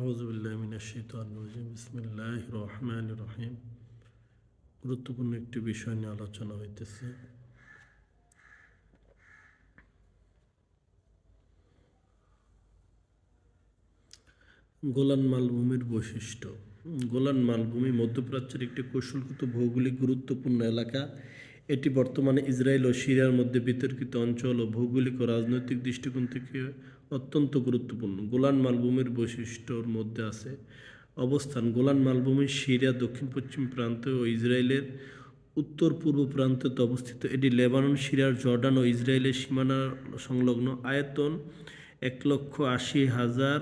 বিসমিল্লাহির রহমানির রহিম। গুরুত্বপূর্ণ একটি বিষয় নিয়ে আলোচনা হইতেছে। গোলান মালভূমির বৈশিষ্ট্য। গোলান মালভূমি মধ্যপ্রাচ্যের একটি কৌশলগত ভৌগোলিক গুরুত্বপূর্ণ এলাকা। এটি বর্তমানে ইসরায়েল ও সিরিয়ার মধ্যে বিতর্কিত অঞ্চল ও ভৌগোলিক ও রাজনৈতিক দৃষ্টিকোণ থেকে অত্যন্ত গুরুত্বপূর্ণ। গোলান মালভূমির বৈশিষ্ট্যর মধ্যে আছে অবস্থান। গোলান মালভূমি সিরিয়া, দক্ষিণ পশ্চিম প্রান্ত ও ইসরায়েলের উত্তর পূর্ব প্রান্তে অবস্থিত। এটি লেবানন, সিরিয়ার জর্ডান ও ইসরায়েলের সীমানা সংলগ্ন আয়তন এক লক্ষ আশি হাজার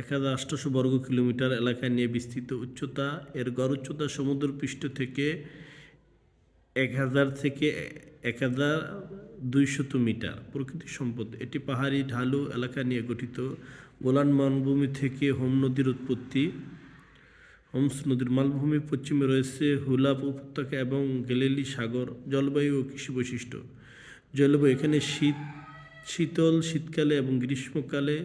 এক হাজার আটশোশো বর্গ কিলোমিটার এলাকায় নিয়ে বিস্তৃত। উচ্চতা, এর গড় উচ্চতা সমুদ্রপৃষ্ঠ থেকে এক হাজার থেকে এক হাজার দুইশত মিটার প্রকৃতির সম্পদ। এটি পাহাড়ি ঢালু এলাকা নিয়ে গঠিত। গোলান মালভূমি থেকে হোম নদীর উৎপত্তি। হোমস নদীর মালভূমি পশ্চিমে রয়েছে হুলাপ উপত্যকা এবং গেলেলি সাগর, জলবায়ু ও কৃষি বৈশিষ্ট্য। জলবায়ু এখানে শীত, শীতল শীতকালে এবং গ্রীষ্মকালে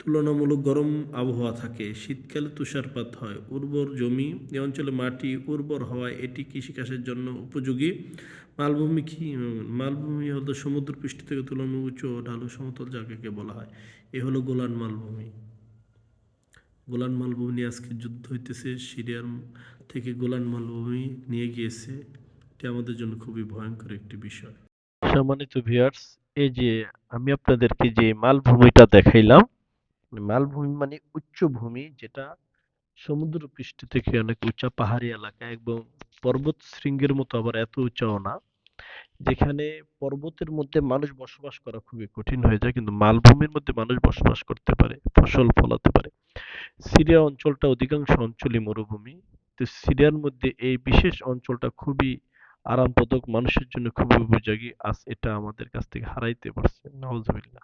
তুলনামূলক গরম আবহাওয়া থাকে। শীতকালে তুষারপাত হয়। উর্বর জমি, এ অঞ্চলে মাটি উর্বর হওয়ায় এটি কৃষিকাজের জন্য উপযোগী। মালভূমি কি, মালভূমি হলো সমুদ্রপৃষ্ঠ থেকে তুলনামূলক উঁচু ঢালু সমতল জায়গাকে বলা হয়। এ হলো গোলান মালভূমি। গোলান মালভূমি নিয়ে আজকে যুদ্ধ হইতেছে, সিরিয়ার থেকে গোলান মালভূমি নিয়ে গিয়েছে। এটি আমাদের জন্য খুবই ভয়ঙ্কর একটি বিষয়। সম্মানিত ভিউয়ার্স এই যে আমি আপনাদেরকে যে মালভূমিটা দেখাইলাম মালভূমি মানে উচ্চভূমি যেটা সমুদ্র পৃষ্ঠ থেকে অনেক উঁচা পাহাড়ি এলাকা এবং পর্বত শৃঙ্গের মতো আবার এত উঁচাও না, যেখানে পর্বতের মধ্যে মানুষ বসবাস করা খুবই কঠিন হয়ে যায় কিন্তু মালভূমির মধ্যে মানুষ বসবাস করতে পারে, ফসল ফলাতে পারে। সিরিয়া অঞ্চলটা অধিকাংশ অঞ্চলই মরুভূমি। তো সিরিয়ার মধ্যে এই বিশেষ অঞ্চলটা খুবই আরামপ্রদক মানুষের জন্য খুবই উপযোগী, আজ এটা আমাদের কাছ থেকে হারাইতে পারছে। নাউজুবিল্লাহ।